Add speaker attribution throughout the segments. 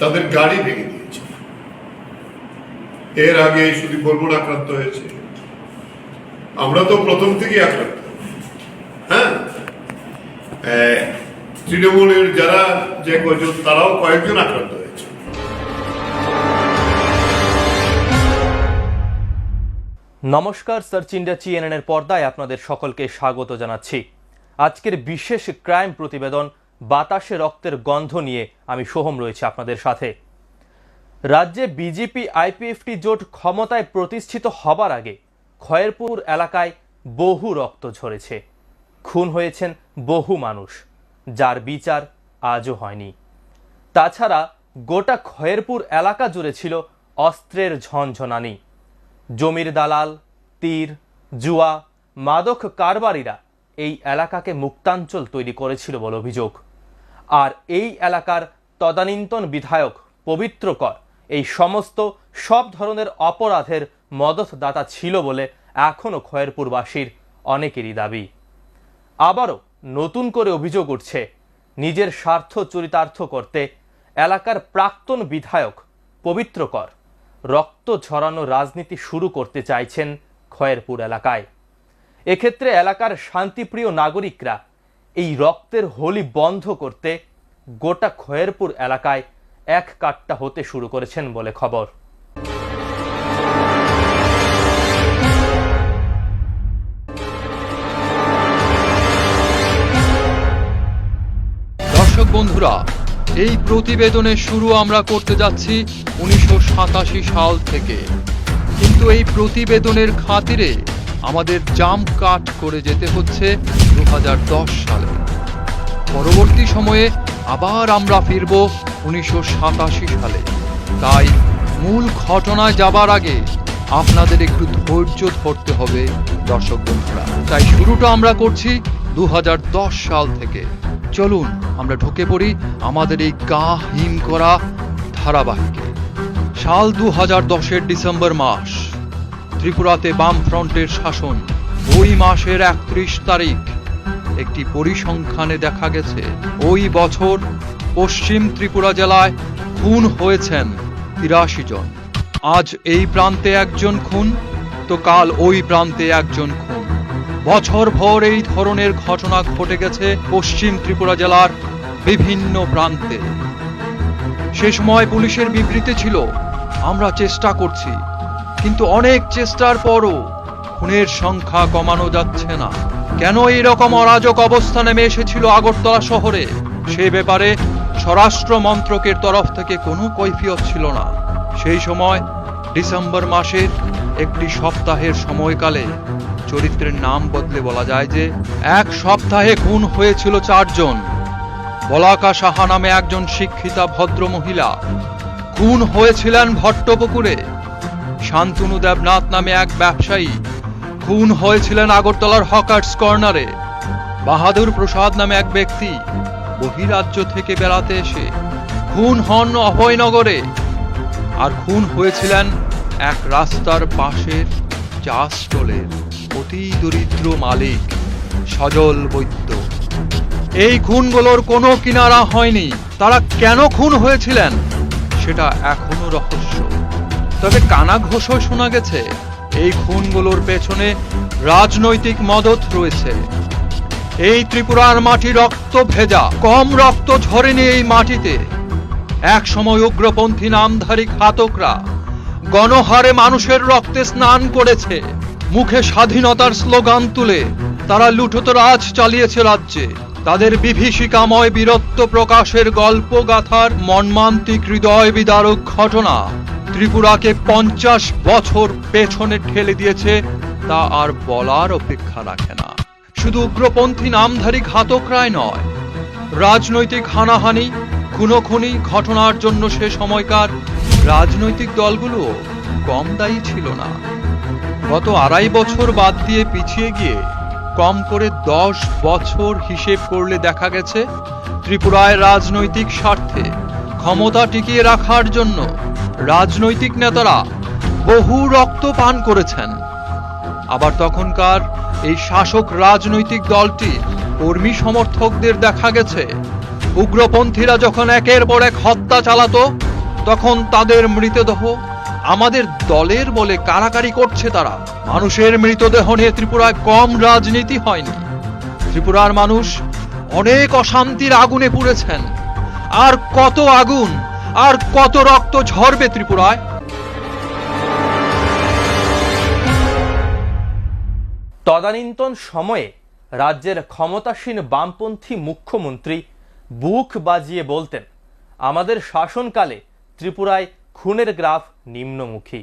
Speaker 1: তাদের গাড়ি ভেঙে দিয়েছে। এর আগে সুদীপ বর্মন আক্রান্ত হয়েছে। আমরা তো প্রথম থেকেই আক্রান্ত। হ্যাঁ? তৃণমূলের যারা যে কয়জন তারাও কয়েকজন আক্রান্ত হয়েছে।
Speaker 2: নমস্কার সার্চ ইন্ডিয়া চিএনএন এর পর্দায় আপনাদের সকলকে স্বাগত জানাচ্ছি। আজকের বিশেষ ক্রাইম প্রতিবেদন বাতাসে রক্তের গন্ধ নিয়ে আমি সোহম রয়েছে আপনাদের সাথে। রাজ্যে বিজেপি, আইপিএফটি জোট ক্ষমতায় প্রতিষ্ঠিত হবার আগে খয়েরপুর এলাকায় বহু রক্ত ঝরেছে। খুন হয়েছেন বহু মানুষ, যার বিচার আজও হয়নি। তাছাড়া গোটা খয়েরপুর এলাকা জুড়ে ছিল অস্ত্রের ঝনঝনানি। জমির দালাল, তীর, জুয়া, মাদক কারবারিরা এই এলাকাকে মুক্তাঞ্চল তৈরি করেছিল বলে অভিযোগ। আর এই এলাকার তদানীন্তন বিধায়ক পবিত্র কর এই সমস্ত সব ধরনের অপরাধের মদতদাতা ছিল বলে এখনও খয়েরপুরবাসীর অনেকেরই দাবি। আবারও নতুন করে অভিযোগ উঠছে, নিজের স্বার্থ চরিতার্থ করতে এলাকার প্রাক্তন বিধায়ক পবিত্র কর রক্ত ঝরানো রাজনীতি শুরু করতে চাইছেন খয়েরপুর এলাকায়। এক্ষেত্রে এলাকার শান্তিপ্রিয় নাগরিকরা এই রক্তের হোলি বন্ধ করতে গোটা খয়েরপুর এলাকায় এক কাট্টা হতে শুরু করেছেন বলে খবর।
Speaker 3: দর্শক বন্ধুরা, এই প্রতিবেদনের শুরু আমরা করতে যাচ্ছি উনিশশো সাতাশি সাল থেকে। কিন্তু এই প্রতিবেদনের খাতিরে আমাদের জাম কাট করে যেতে হচ্ছে দু হাজার দশ সালে। পরবর্তী সময়ে আবার আমরা ফিরব উনিশশো সাতাশি সালে। তাই মূল ঘটনায় যাবার আগে আপনাদের একটু ধৈর্য ধরতে হবে দর্শক বন্ধুরা। তাই শুরুটা আমরা করছি দু হাজার দশ সাল থেকে। চলুন, আমরা ঢুকে পড়ি আমাদের এই গা হিম করা ধারাবাহিকে। সাল দু হাজার দশের ডিসেম্বর মাস। ত্রিপুরাতে বাম ফ্রন্টের শাসন। ওই মাসের একত্রিশ তারিখ একটি পরিসংখ্যানে দেখা গেছে। ওই বছর পশ্চিম ত্রিপুরা জেলায় খুন হয়েছেন তিরাশি জন। আজ এই প্রান্তে একজন খুন, তো কাল ওই প্রান্তে একজন খুন। বছর ভর এই ধরনের ঘটনা ঘটে গেছে পশ্চিম ত্রিপুরা জেলার বিভিন্ন প্রান্তে। সে সময় পুলিশের বিবৃতি ছিল, আমরা চেষ্টা করছি কিন্তু অনেক চেষ্টার পরও খুনের সংখ্যা কমানো যাচ্ছে না। কেন এই রকম অরাজক অবস্থা নেমে এসেছিল আগরতলা শহরে? সে ব্যাপারে স্বরাষ্ট্র মন্ত্রকের তরফ থেকে কোনো কৈফিয়ত ছিল না। সেই সময় ডিসেম্বর মাসের একটি সপ্তাহের সময়কালে চরিত্রের নাম বদলে বলা যায় যে, এক সপ্তাহে খুন হয়েছিল চারজন। বলাকা সাহা নামে একজন শিক্ষিতা ভদ্র মহিলা খুন হয়েছিলেন ভট্টপুকুরে। শান্তনু দেবনাথ নামে এক ব্যবসায়ী খুন হয়েছিলেন আগরতলার হকার্স কর্নারে। বাহাদুর প্রসাদ নামে এক ব্যক্তি বহিরাজ্য থেকে বেড়াতে এসে খুন হন অভয়নগরে। আর খুন হয়েছিলেন এক রাস্তার পাশের চা স্টলের অতি দরিদ্র মালিক সজল বৈদ্য। এই খুনগুলোর কোনো কিনারা হয়নি। তারা কেন খুন হয়েছিলেন? সেটা এখনও রহস্য। তবে কানা ঘোষও শোনা গেছে, এই খুনগুলোর পেছনে রাজনৈতিক মদত রয়েছে। এই ত্রিপুরার মাটি রক্ত ভেজা, কম রক্ত ঝরেনি এই মাটিতে। এক সময় উগ্রপন্থী নামধারী ঘাতকরা গণহারে মানুষের রক্তে স্নান করেছে। মুখে স্বাধীনতার স্লোগান তুলে তারা লুঠত রাজ চালিয়েছে রাজ্যে। তাদের বিভীষিকাময় বীরত্ব প্রকাশের গল্প গাথার মর্মান্তিক হৃদয় বিদারক ঘটনা ত্রিপুরাকে পঞ্চাশ বছর পেছনে ঠেলে দিয়েছে, তা আর বলার অপেক্ষা রাখে না। শুধু উগ্রপন্থী নামধারী ঘাতকরাই নয়, রাজনৈতিক হানাহানি, খুনোখুনি ঘটনার জন্য সে সময়কার রাজনৈতিক দলগুলো কম দায়ী ছিল না। গত আড়াই বছর বাদ দিয়ে পিছিয়ে গিয়ে কম করে দশ বছর হিসেব করলে দেখা গেছে, ত্রিপুরায় রাজনৈতিক স্বার্থে ক্ষমতা টিকিয়ে রাখার জন্য রাজনৈতিক নেতারা বহু রক্ত পান করেছেন। আবার তখনকার এই শাসক রাজনৈতিক দলটি কর্মী সমর্থকদের দেখা গেছে। উগ্রপন্থীরা যখন একের পর এক হত্যা চালাতো, তখন তাদের মৃতদেহ আমাদের দলের বলে কারাকারি করছে তারা। মানুষের মৃতদেহ নিয়ে ত্রিপুরায় কম রাজনীতি হয়নি। ত্রিপুরার মানুষ অনেক অশান্তির আগুনে পুড়েছেন। আর কত আগুন আর কত রক্ত ঝরবে ত্রিপুরায়?
Speaker 2: তদানীন্তন সময়ে রাজ্যের ক্ষমতাসীন বামপন্থী মুখ্যমন্ত্রী বুক বাজিয়ে বলতেন, আমাদের শাসনকালে ত্রিপুরায় খুনের গ্রাফ নিম্নমুখী।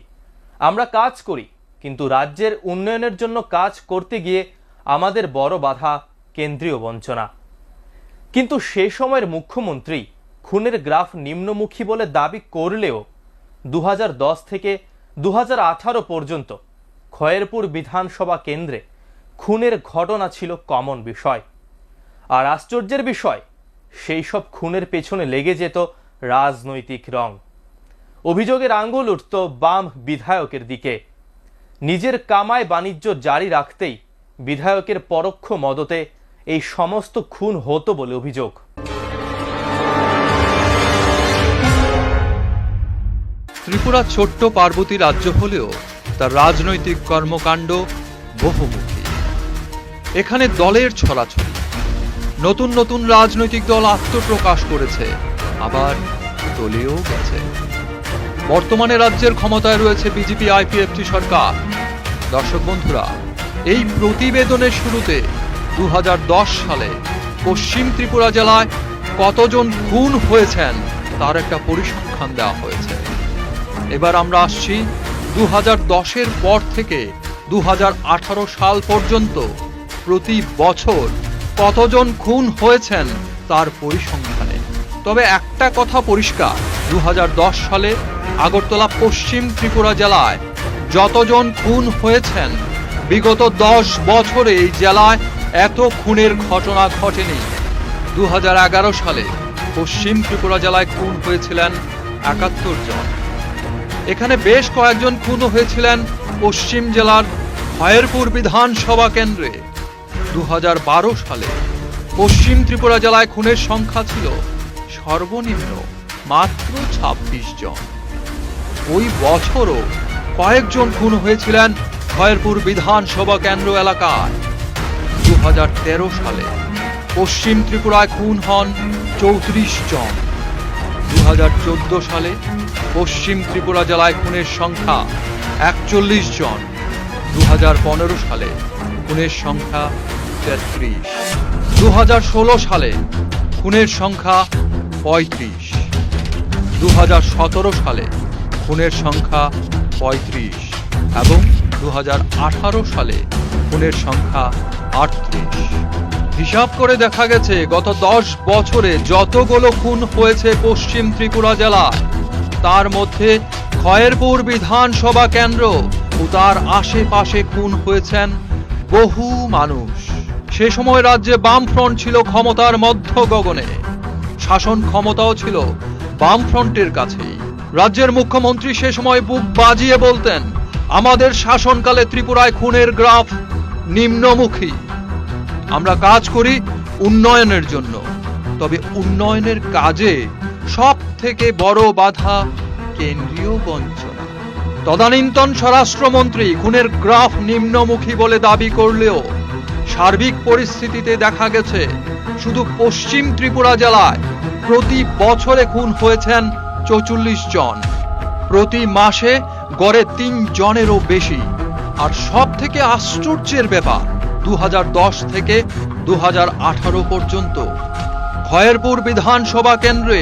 Speaker 2: আমরা কাজ করি, কিন্তু রাজ্যের উন্নয়নের জন্য কাজ করতে গিয়ে আমাদের বড় বাধা কেন্দ্রীয় বঞ্চনা। কিন্তু সে সময়ের মুখ্যমন্ত্রী খুনের গ্রাফ নিম্নমুখী বলে দাবি করলেও দু হাজার দশ থেকে দু হাজার আঠারো পর্যন্ত খয়েরপুর বিধানসভা কেন্দ্রে খুনের ঘটনা ছিল কমন বিষয়। আর আশ্চর্যের বিষয়, সেই সব খুনের পেছনে লেগে যেত রাজনৈতিক রং। অভিযোগের আঙ্গুল উঠত বাম বিধায়কের দিকে। নিজের কামায় বাণিজ্য জারি রাখতেই বিধায়কের পরোক্ষ মদতে এই সমস্ত খুন হতো বলে অভিযোগ।
Speaker 3: ত্রিপুরা ছোট্ট পার্বতী রাজ্য হলেও তার রাজনৈতিক কর্মকাণ্ড বহুমুখী। এখানে দলের ছড়াছড়ি। নতুন নতুন রাজনৈতিক দল আত্মপ্রকাশ করেছে, আবার দলীয় গেছে। বর্তমানে রাজ্যের ক্ষমতায় রয়েছে বিজেপি, আইপিএফটি সরকার। দর্শক বন্ধুরা, এই প্রতিবেদনের শুরুতে দু হাজার দশ সালে পশ্চিম ত্রিপুরা জেলায় কতজন খুন হয়েছেন তার একটা পরিসংখ্যান দেওয়া হয়েছে। এবার আমরা আসছি দু হাজার দশের পর থেকে দু হাজার আঠারো সাল পর্যন্ত। প্রতি বছর কতজন খুন হয়েছেন তার পরিসংখ্যানে। তবে একটা কথা পরিষ্কার দু হাজার দশ সালে আগরতলা পশ্চিম ত্রিপুরা জেলায় যতজন খুন হয়েছেন, বিগত দশ বছরে এই জেলায় এত খুনের ঘটনা ঘটেনি। দু হাজার এগারো সালে পশ্চিম ত্রিপুরা জেলায় খুন হয়েছিলেন একাত্তর জন। এখানে বেশ কয়েকজন খুন হয়েছিলেন পশ্চিম জেলার খয়েরপুর বিধানসভা কেন্দ্রে। দু হাজার বারো সালে পশ্চিম ত্রিপুরা জেলায় খুনের সংখ্যা ছিল সর্বনিম্ন মাত্র ২৬ জন। ওই বছরও কয়েকজন খুন হয়েছিলেন খয়েরপুর বিধানসভা কেন্দ্র এলাকায়। দু হাজার তেরো সালে পশ্চিম ত্রিপুরায় খুন হন চৌত্রিশ জন। দু হাজার চোদ্দ সালে পশ্চিম ত্রিপুরা জেলায় খুনের সংখ্যা একচল্লিশ জন। দু হাজার পনেরো সালে খুনের সংখ্যা তেত্রিশ। দু সালে খুনের সংখ্যা পঁয়ত্রিশ। দু সালে খুনের সংখ্যা পঁয়ত্রিশ এবং দু হাজার আঠারো সালে খুনের সংখ্যা আটত্রিশ। হিসাব করে দেখা গেছে, গত দশ বছরে যতগুলো খুন হয়েছে পশ্চিম ত্রিপুরা জেলায় তার মধ্যে খয়েরপুর বিধানসভা কেন্দ্র ও তার আশেপাশে খুন হয়েছেন বহু মানুষ। সে সময় রাজ্যে বামফ্রন্ট ছিল ক্ষমতার মধ্য গগনে, শাসন ক্ষমতাও ছিল বামফ্রন্টের কাছেই রাজ্যের মুখ্যমন্ত্রী সে সময় বুক বাজিয়ে বলতেন, আমাদের শাসনকালে ত্রিপুরায় খুনের গ্রাফ নিম্নমুখী। আমরা কাজ করি উন্নয়নের জন্য। তবে উন্নয়নের কাজে সব থেকে বড় বাধা কেন্দ্রীয় বঞ্চনা। তদানীন্তন স্বরাষ্ট্রমন্ত্রী খুনের গ্রাফ নিম্নমুখী বলে দাবি করলেও সার্বিক পরিস্থিতিতে দেখা গেছে, শুধু পশ্চিম ত্রিপুরা জেলায় প্রতি বছরে খুন হয়েছেন চৌচল্লিশ জন। প্রতি মাসে গড়ে তিন জনেরও বেশি। আর সব থেকে আশ্চর্যের ব্যাপার দু হাজার দশ থেকে দু হাজার আঠারো পর্যন্ত। খয়েরপুর বিধানসভা কেন্দ্রে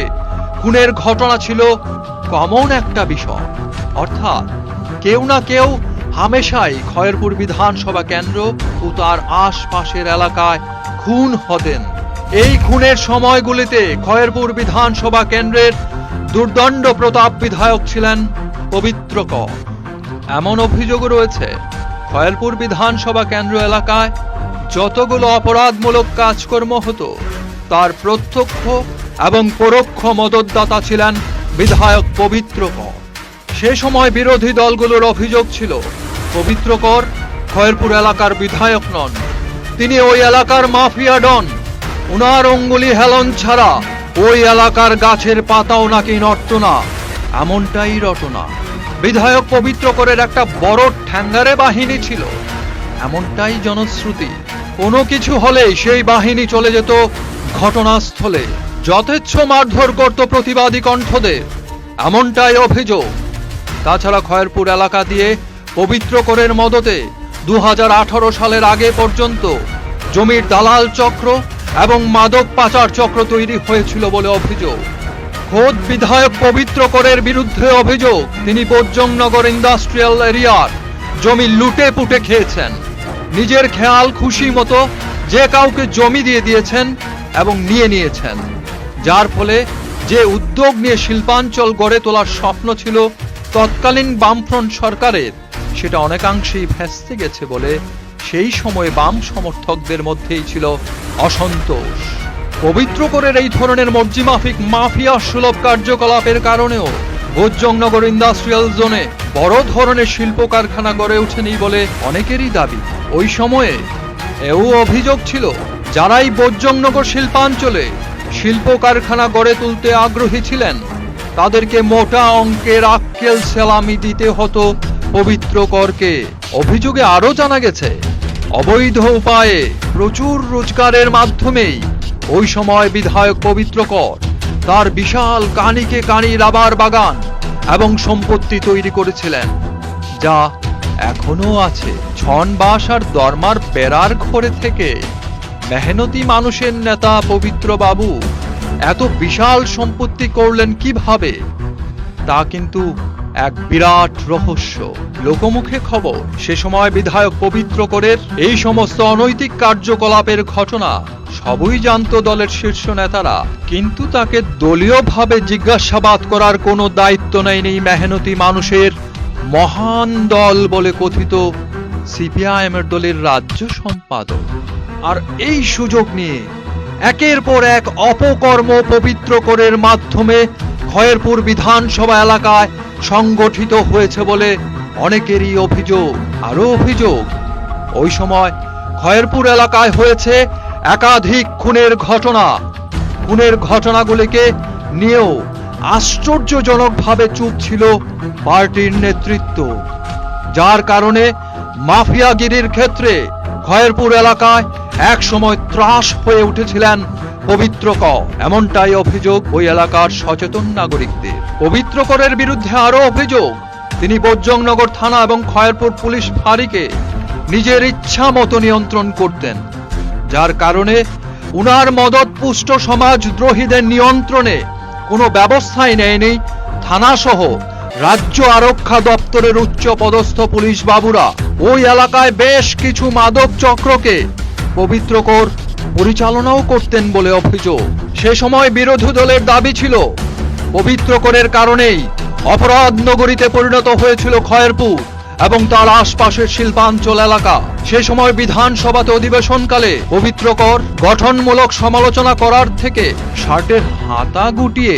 Speaker 3: খুনের ঘটনা ছিল কমন একটা বিষয়। অর্থাৎ কেউ না কেউ হামেশাই খয়েরপুর বিধানসভা কেন্দ্র ও তার আশপাশের এলাকায় খুন হতেন। এই খুনের সময়গুলিতে খয়েরপুর বিধানসভা কেন্দ্রের দুর্দণ্ড প্রতাপ বিধায়ক ছিলেন পবিত্র কর এমন অভিযোগ রয়েছে খয়েরপুর বিধানসভা কেন্দ্র এলাকায় যতগুলো অপরাধমূলক কাজকর্ম হতো, তার প্রত্যক্ষ এবং পরোক্ষ মদতদাতা ছিলেন বিধায়ক পবিত্র কর। সে সময় বিরোধী দলগুলোর অভিযোগ ছিল, পবিত্র কর খয়েরপুর এলাকার বিধায়ক নন। তিনি ওই এলাকার মাফিয়া ডন। উনার অঙ্গুলি হেলন ছাড়া ওই এলাকার গাছের পাতাও নাকি নড়ত না, এমনটাই রটনা। বিধায়ক পবিত্র করের একটা বড় ঠ্যাঙ্গারে বাহিনী ছিল। এমনটাই জনশ্রুতি। কোনো কিছু হলেই সেই বাহিনী চলে যেত ঘটনাস্থলে। যথেচ্ছ মারধর করত প্রতিবাদী কণ্ঠদের এমনটাই অভিযোগ। তাছাড়া খয়েরপুর এলাকা দিয়ে পবিত্র করের মদতে দু হাজার আঠারো সালের আগে পর্যন্ত জমির দালাল চক্র এবং মাদক পাচার চক্র তৈরি হয়েছিল বলে অভিযোগ। খোদ বিধায়ক পবিত্র করের বিরুদ্ধে অভিযোগ। তিনি বোজ্জংনগর ইন্ডাস্ট্রিয়াল এরিয়ার জমি লুটে পুটে খেয়েছেন। নিজের খেয়াল, খুশি মতো যে কাউকে জমি দিয়ে দিয়েছেন এবং নিয়ে নিয়েছেন। যার ফলে যে উদ্যোগ নিয়ে শিল্পাঞ্চল গড়ে তোলার স্বপ্ন ছিল তৎকালীন বামফ্রন্ট সরকারের, সেটা অনেকাংশেই ভেস্তে গেছে বলে সেই সময়ে বাম সমর্থকদের মধ্যেই ছিল অসন্তোষ। পবিত্র করের এই ধরনের মর্জিমাফিক মাফিয়া সুলভ কার্যকলাপের কারণেও ভোজ্জংনগর ইন্ডাস্ট্রিয়াল জোনে বড় ধরনের শিল্প কারখানা গড়ে ওঠেনি বলে অনেকেরই দাবি। ওই সময়ে এও অভিযোগ ছিল, যারাই বোজ্জংনগর শিল্পাঞ্চলে শিল্প কারখানা গড়ে তুলতে আগ্রহী ছিলেন, তাদেরকে মোটা অঙ্কের আক্কেল সেলামি দিতে হতো পবিত্র করকে। অভিযোগে আরও জানা গেছে, অবৈধ উপায়ে প্রচুর রোজগারের মাধ্যমেই ওই সময় বিধায়ক পবিত্র কর। তার বিশাল কানিকে কানি রাবার বাগান এবং সম্পত্তি তৈরি করেছিলেন, যা এখনও আছে। ছন বাস আর দরমার বেড়ার ঘরে থেকে মেহনতি মানুষের নেতা পবিত্র বাবু এত বিশাল সম্পত্তি করলেন কীভাবে? তা কিন্তু এক বিরাট রহস্য। লোকমুখে খবর। সে সময় বিধায়ক পবিত্র করের এই সমস্ত অনৈতিক কার্যকলাপের ঘটনা সবই জানত দলের শীর্ষ নেতারা। কিন্তু তাকে দলীয়ভাবে জিজ্ঞাসাবাদ করার কোনো দায়িত্ব নেয়নি মেহনতি মানুষের মহান দল বলে কথিত সিপিআইএম এর দলের রাজ্য সম্পাদক। আর এই সুযোগ নিয়ে একের পর এক অপকর্ম পবিত্র করের মাধ্যমে খয়েরপুর বিধানসভা এলাকায় সংগঠিত হয়েছে বলে অনেকেরই অভিযোগ আরও অভিযোগ। ওই সময় খয়েরপুর এলাকায় হয়েছে একাধিক খুনের ঘটনা। খুনের ঘটনাগুলিকে নিয়েও আশ্চর্যজনকভাবে চুপ ছিল পার্টির নেতৃত্ব, যার কারণে মাফিয়াগিরির ক্ষেত্রে খয়েরপুর এলাকায় এক সময় ত্রাস হয়ে উঠেছিলেন পবিত্র কর। এমনটাই অভিযোগ ওই এলাকার সচেতন নাগরিকদের। পবিত্র করের বিরুদ্ধে আরও অভিযোগ। তিনি বজ্রংনগর থানা এবং খয়েরপুর পুলিশ ফাঁড়িকে নিজের ইচ্ছা মতো নিয়ন্ত্রণ করতেন। যার কারণে উনার মদতপুষ্ট সমাজদ্রোহীদের নিয়ন্ত্রণে কোনো ব্যবস্থাই নেয়নি থানাসহ রাজ্য আরক্ষা দপ্তরের উচ্চ পদস্থ পুলিশ বাবুরা। ওই এলাকায় বেশ কিছু মাদক চক্রকে পবিত্রকর পরিচালনাও করতেন বলে অভিযোগ। সে সময় বিরোধী দলের দাবি ছিল পবিত্রকরের কারণেই অপরাধ নগরীতে পরিণত হয়েছিল খয়েরপুর এবং তার আশপাশের শিল্পাঞ্চল এলাকা। সে সময় বিধানসভাতে অধিবেশনকালে পবিত্রকর গঠনমূলক সমালোচনা করার থেকে শার্টের হাতা গুটিয়ে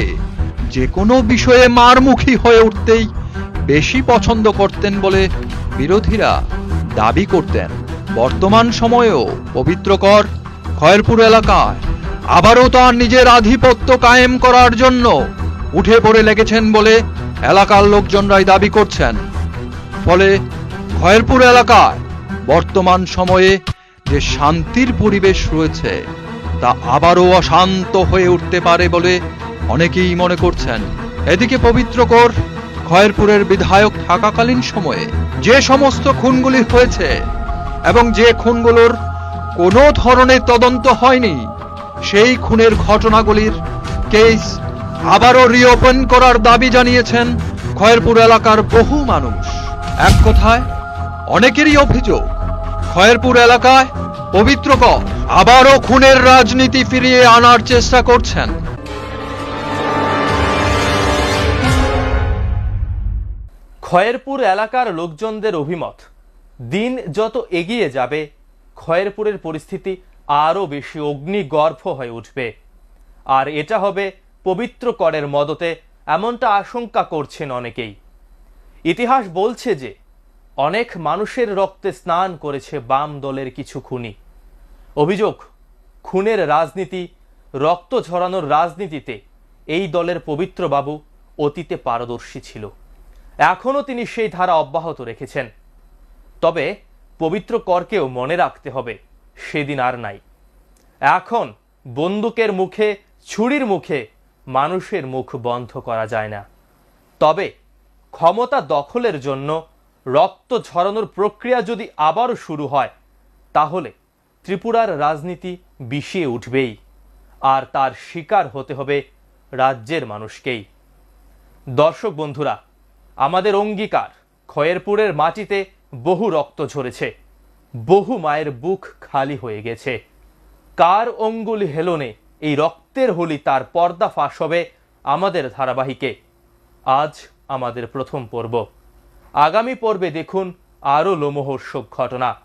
Speaker 3: যে কোনো বিষয়ে মারমুখী হয়ে উঠতেই বেশি পছন্দ করতেন বলে বিরোধীরা দাবি করতেন। বর্তমান সময়েও পবিত্রকর খয়েরপুর এলাকায়। আবারও তার নিজের আধিপত্য কায়েম করার জন্য উঠে পড়ে লেগেছেন বলে এলাকার লোকজনরাই দাবি করছেন। ফলে খয়েরপুর এলাকায় বর্তমান সময়ে যে শান্তির পরিবেশ রয়েছে, তা আবারও অশান্ত হয়ে উঠতে পারে বলে অনেকেই মনে করছেন। এদিকে পবিত্রকর খয়েরপুরের বিধায়ক থাকাকালীন সময়ে যে সমস্ত খুনগুলি হয়েছে এবং যে খুনগুলোর কোনো ধরনের তদন্ত হয়নি। সেই খুনের ঘটনাগুলির কেস আবারও রিওপেন করার দাবি জানিয়েছেন খয়েরপুর এলাকার বহু মানুষ। এক কথায়, অনেকেরই অভিযোগ, খয়েরপুর এলাকায় পবিত্রকর আবারও খুনের রাজনীতি ফিরিয়ে আনার চেষ্টা করছেন।
Speaker 2: খয়েরপুর এলাকার লোকজনদের অভিমত, দিন যত এগিয়ে যাবে খয়েরপুরের পরিস্থিতি আরও বেশি অগ্নিগর্ভ হয়ে উঠবে। আর এটা হবে পবিত্র করের মদতে এমনটা আশঙ্কা করছেন অনেকেই। ইতিহাস বলছে যে অনেক মানুষের রক্তে স্নান করেছে বাম দলের কিছু খুনি। অভিযোগ, খুনের রাজনীতি, রক্ত ঝরানোর রাজনীতিতে এই দলের পবিত্র বাবু অতীতে পারদর্শী ছিল। এখনও তিনি সেই ধারা অব্যাহত রেখেছেন। তবে পবিত্র করকেও মনে রাখতে হবে, সেদিন আর নাই। এখন বন্দুকের মুখে, ছুরির মুখে মানুষের মুখ বন্ধ করা যায় না। তবে ক্ষমতা দখলের জন্য রক্ত ঝরানোর প্রক্রিয়া যদি আবারও শুরু হয়, তাহলে ত্রিপুরার রাজনীতি বিষিয়ে উঠবেই, আর তার শিকার হতে হবে রাজ্যের মানুষকেই। দর্শক বন্ধুরা, আমাদের অঙ্গীকার খয়েরপুরের মাটিতে বহু রক্ত ঝরেছে, বহু মায়ের বুক খালি হয়ে গেছে। কার অঙ্গুলি হেলনে এই রক্তের হোলি তার পর্দা ফাঁস হবে আমাদের ধারাবাহিকে। আজ আমাদের প্রথম পর্ব। আগামী পর্বে দেখুন আরও লোমহর্ষক ঘটনা।